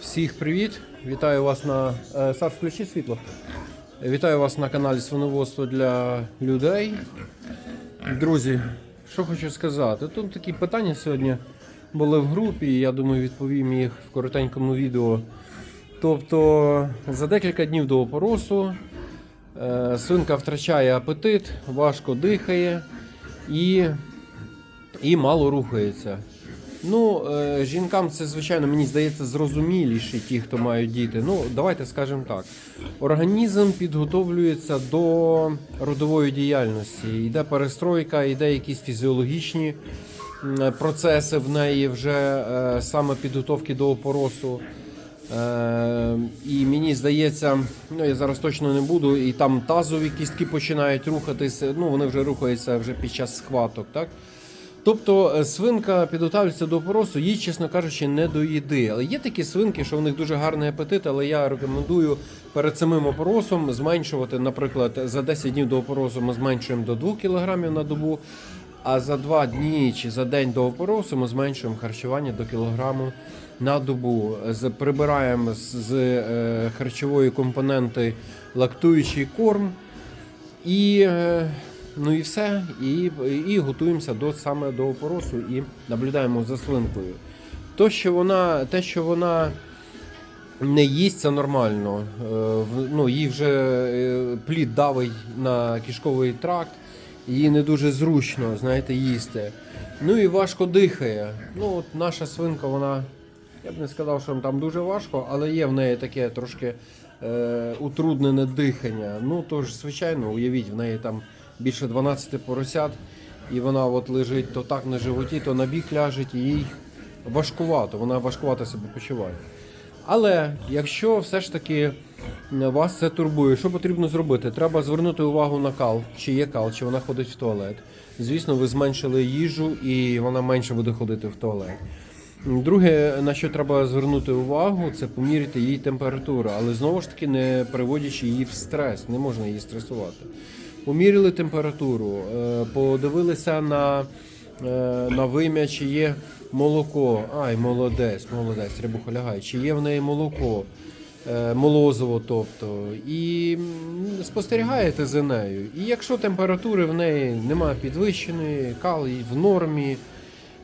Всіх привіт! Вітаю вас на е, включи світло. Вітаю вас на каналі Свиноводство для людей. Друзі, що хочу сказати. Тут такі питання сьогодні були в групі, і я думаю, відповім їх в коротенькому відео. Тобто, за декілька днів до опоросу е, свинка втрачає апетит, важко дихає і, і мало рухається. Ну, е, жінкам це, звичайно, мені здається, зрозуміліше, ті, хто мають діти. Ну, давайте скажемо так. Організм підготовлюється до родової діяльності. Йде перестройка, йде якісь фізіологічні процеси в неї вже е, саме підготовки до опоросу. Е, і мені здається, ну я зараз точно не буду, і там тазові кістки починають рухатися. Ну, вони вже рухаються вже під час схваток, так? Тобто е, свинка підготовлюється до опоросу, їй, чесно кажучи, не до їди. Але є такі свинки, що в них дуже гарний апетит, але я рекомендую перед самим опоросом зменшувати, наприклад, за 10 днів до опоросу ми зменшуємо до 2 кг на добу, а за 2 дні чи за день до опоросу ми зменшуємо харчування до кілограму на добу. Прибираємо з, з е, харчової компоненти лактуючий корм. І, е, ну і все. І, і готуємося до, саме до опоросу і наблюдаємо за свинкою. То, що вона, те, що вона не їсть, це нормально. Е, Ну, їй вже е, плід давить на кишковий тракт, їй не дуже зручно, знаєте, їсти. Ну і важко дихає. Ну, от наша свинка, вона. Я б не сказав, що там дуже важко, але є в неї таке трошки е, утруднене дихання. Ну тож, звичайно, уявіть, в неї там більше 12 поросят, і вона от лежить то так на животі, то на бік ляжить, і їй важкувато, вона важкувато себе почуває. Але якщо все ж таки вас це турбує, що потрібно зробити? Треба звернути увагу на кал, чи є кал, чи вона ходить в туалет. Звісно, ви зменшили їжу і вона менше буде ходити в туалет. Друге, на що треба звернути увагу, це поміряти її температуру, але знову ж таки не приводячи її в стрес, не можна її стресувати. Поміряли температуру, е, подивилися на, е, на вим'я, чи є молоко. Ай, молодець, молодець, рибуха лягає, чи є в неї молоко, е, молозиво, тобто, і спостерігаєте за нею. І якщо температури в неї немає підвищеної, кал в нормі,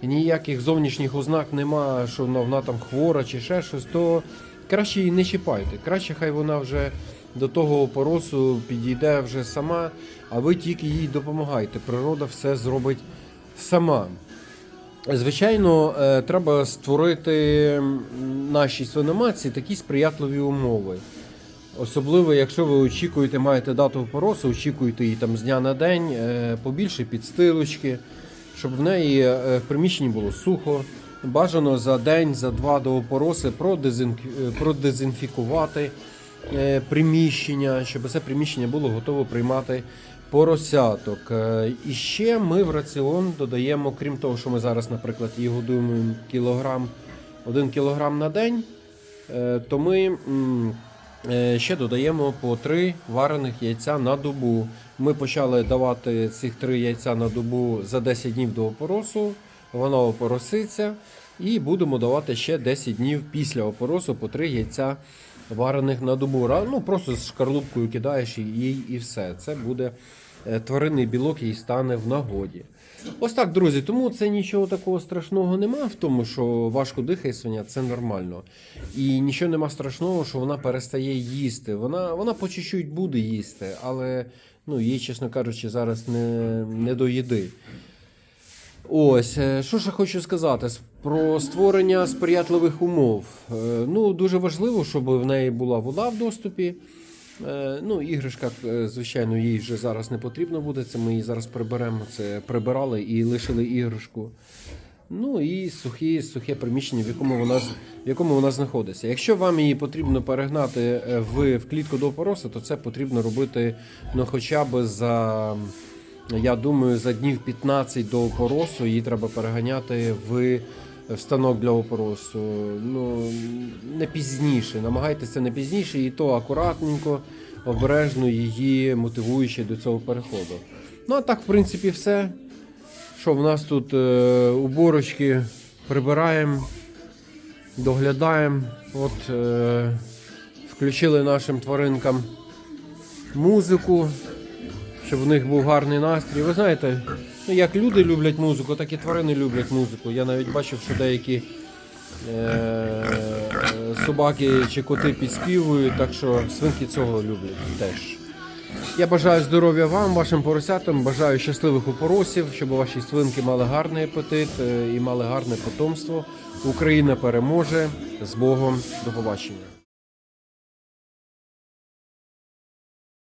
ніяких зовнішніх ознак нема, що вона там хвора чи ще щось, то краще її не чіпайте. Краще хай вона вже до того поросу підійде вже сама, а ви тільки їй допомагайте. Природа все зробить сама. Звичайно, е, треба створити нашій свиноматці такі сприятливі умови. Особливо, якщо ви очікуєте, маєте дату поросу, очікуєте її там з дня на день, е, побільше підстилочки, щоб в неї е, в приміщенні було сухо. Бажано за день, за два до опороси продезінфі- продезінфікувати приміщення, щоб це приміщення було готово приймати поросяток. Е, І ще ми в раціон додаємо, крім того, що ми зараз, наприклад, її годуємо кілограм, один кілограм на день, е, то ми. Е, Ще додаємо по 3 варених яйця на добу. Ми почали давати цих 3 яйця на добу за 10 днів до опоросу. Воно опороситься. І будемо давати ще 10 днів після опоросу по 3 яйця варених на добу. Ну, просто з шкарлупкою кидаєш їй і все. Це буде е, тваринний білок, їй стане в нагоді. Ось так, друзі. Тому це нічого такого страшного немає в тому, що важко дихає свиня, це нормально. І нічого нема страшного, що вона перестає їсти. Вона, вона по чуть-чуть буде їсти, але ну, їй, чесно кажучи, зараз не, не до їди. Ось, е, що ще хочу сказати про створення сприятливих умов. Е, Ну, дуже важливо, щоб в неї була вода в доступі. Е, Ну, іграшка, звичайно, їй вже зараз не потрібно буде. Це ми її зараз приберемо. Це прибирали і лишили іграшку. Ну і сухі, сухе приміщення, в якому вона в якому вона знаходиться. Якщо вам її потрібно перегнати в, в клітку до опоросу, то це потрібно робити ну, хоча б за, я думаю, за днів 15 до опоросу її треба переганяти в станок для опоросу. Ну, не пізніше. Намагайтеся не пізніше, і то акуратненько, обережно її мотивуючи до цього переходу. Ну а так, в принципі, все. Що в нас тут е, уборочки прибираємо, доглядаємо. От е, включили нашим тваринкам музику, щоб в них був гарний настрій. Ви знаєте, ну, як люди люблять музику, так і тварини люблять музику. Я навіть бачив, що деякі е, собаки чи коти підспівують, так що свинки цього люблять теж. Я бажаю здоров'я вам, вашим поросятам, бажаю щасливих упоросів, щоб ваші свинки мали гарний апетит е, і мали гарне потомство. Україна переможе з Богом. До побачення.